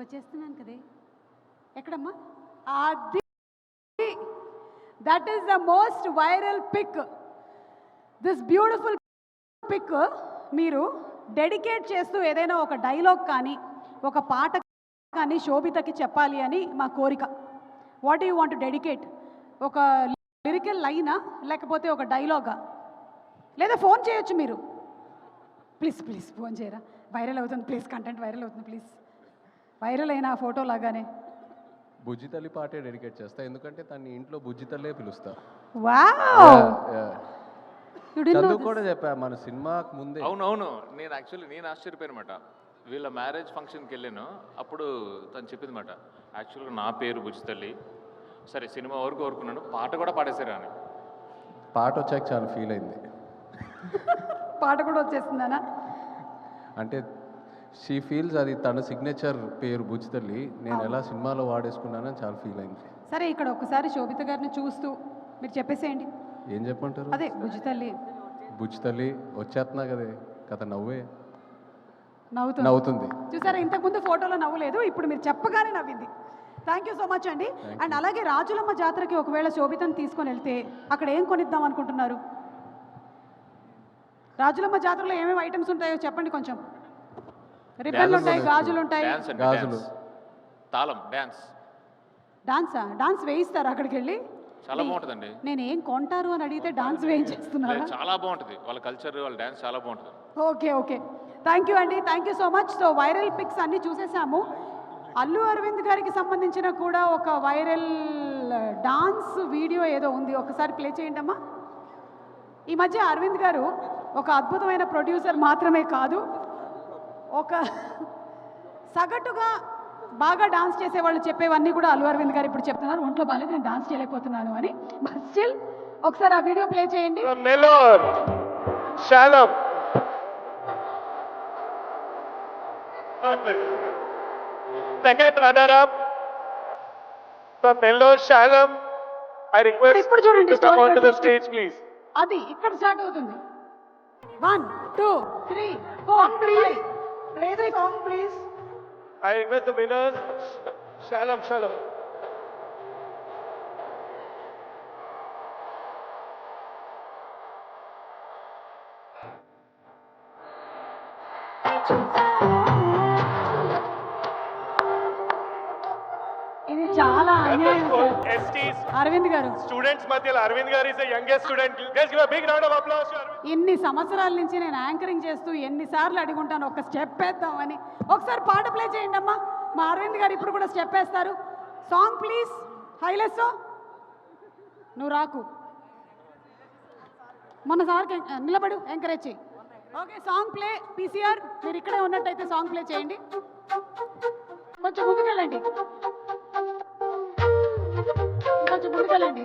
వచ్చేస్తున్నాను కదే. ఎక్కడమ్మా? అది. That is the most viral pic this beautiful pic మీరు డెడికేట్ చేస్తూ ఏదైనా ఒక డైలాగ్ కానీ ఒక పాట కానీ శోభితకి చెప్పాలి అని మా కోరిక. వాట్ యూ వాంట్ డెడికేట్ ఒక లిరికల్ లైనా లేకపోతే ఒక డైలాగా లేదా ఫోన్ చేయొచ్చు మీరు? ప్లీజ్ ప్లీజ్ ఫోన్ చేయరా? వైరల్ అవుతుంది ప్లీజ్ కంటెంట్ వైరల్ అవుతుంది ప్లీజ్ వైరల్ అయిన ఆ ఫోటో లాగానే. బుజ్జి తల్లి పాటే డెడికేట్ చేస్తా ఎందుకంటే తన్ని ఇంట్లో బుజ్జి తల్లే పిలుస్తా. వావ్! చదువు కూడా చెప్పా మన సినిమాకు ముందే. అవునవును నేను యాక్చువల్లీ నేను ఆశ్చర్యపోయానమాట. వీళ్ళ మ్యారేజ్ ఫంక్షన్కి వెళ్ళాను అప్పుడు తను చెప్పింది మాట యాక్చువల్గా నా పేరు బుజ్జితల్లి సరే సినిమా వరకు కోరుకున్నాను పాట కూడా పాడేశారు అని పాట వచ్చాక చాలా ఫీల్ అయింది. పాట కూడా వచ్చేస్తుందనా అంటే షీ ఫీల్స్ అది తన సిగ్నేచర్ పేరు బుజ్జి తల్లి. నేను ఎలా సినిమాలో వాడేసుకున్నానని చాలా ఫీల్ అయింది. సరే ఇక్కడ ఒకసారి శోభిత గారిని చూస్తూ మీరు చెప్పేసేయండి. ఏం చెప్పంటారు అదే బుజ్జి తల్లి. బుజ్జి తల్లి వచ్చేస్తున్నా కదే. కథ నవ్వే. నవ్వుతుంది. నవ్వుతుంది. చూసారా ఇంతకుముందు ఫోటోలో నవ్వలేదు ఇప్పుడు మీరు చెప్పగానే నవ్వింది. థ్యాంక్ యూ సో మచ్ అండి. అండ్ అలాగే రాజులమ్మ జాతరకి ఒకవేళ శోభితను తీసుకొని వెళ్తే అక్కడ ఏం కొనిద్దాం అనుకుంటున్నారు? రాజులమ్మ జాతరలో ఏమేమి ఐటమ్స్ ఉంటాయో చెప్పండి కొంచెం. రిబ్బన్లు ఉంటాయి గాజులు ఉంటాయి గాజులు. తాళం డ్యాన్స్ డాన్సా డాన్స్ వేయిస్తారు అక్కడికి వెళ్ళి చాలా బాగుంటుందండి. నేను ఏం కొంటారు అని అడిగితే డాన్స్ వేయించేస్తున్నారా? చాలా బాగుంటుంది. వాళ్ళ కల్చర్ వాళ్ళ డ్యాన్స్ చాలా బాగుంటుంది. Okay okay. థ్యాంక్ యూ అండి. Thank you so much so viral pics అన్నీ చూసేసాము. అల్లు అరవింద్ గారికి సంబంధించిన కూడా ఒక వైరల్ డాన్స్ వీడియో ఏదో ఉంది. ఒకసారి ప్లే చేయండి అమ్మా. ఈ మధ్య అరవింద్ గారు ఒక అద్భుతమైన ప్రొడ్యూసర్ మాత్రమే కాదు. ఒక సగటుగా బాగా డాన్స్ చేసే వాళ్ళు చెప్పేవన్నీ కూడా అల్లు అరవింద్ గారు ఇప్పుడు చెప్తున్నారు. ఒంట్లో బాగాలేదు నేను డాన్స్ చేయలేకపోతున్నాను అని. బట్ స్టిల్ ఒకసారి ఆ వీడియో ప్లే చేయండి. ఇప్పుడు చూడండి, stage, please. అది ఇక్కడ స్టార్ట్ అవుతుంది. One two three four please Play the song, please. I request the winners, Shalom Shalom. Thank you. Sir STs, Aravind గారు. Students మధ్యలో అరవింద్ గారు. Let's give a big round of applause to Arvind. ఇన్ని సంవత్సరాల నుంచి నేను anchoring చేస్తూ ఎన్నిసార్లు అడుగుంటాను ఒక స్టెప్ వేద్దామని. ఒకసారి పాట ప్లే చేయండి అమ్మా. మా అరవింద్ గారు ఇప్పుడు కూడా స్టెప్ వేస్తారు. సాంగ్ ప్లీజ్ హైలెస్ నువ్వు రాకు. మొన్న సార్కి నిలబడు ఎంకరేజ్ చేయి. ఓకే సాంగ్ ప్లే పీసీఆర్ మీరు ఇక్కడే ఉన్నట్టయితే సాంగ్ ప్లే చేయండి. కొంచెం ముందుకెళ్ళండి. కొంచెం ముందుకెళ్ళండి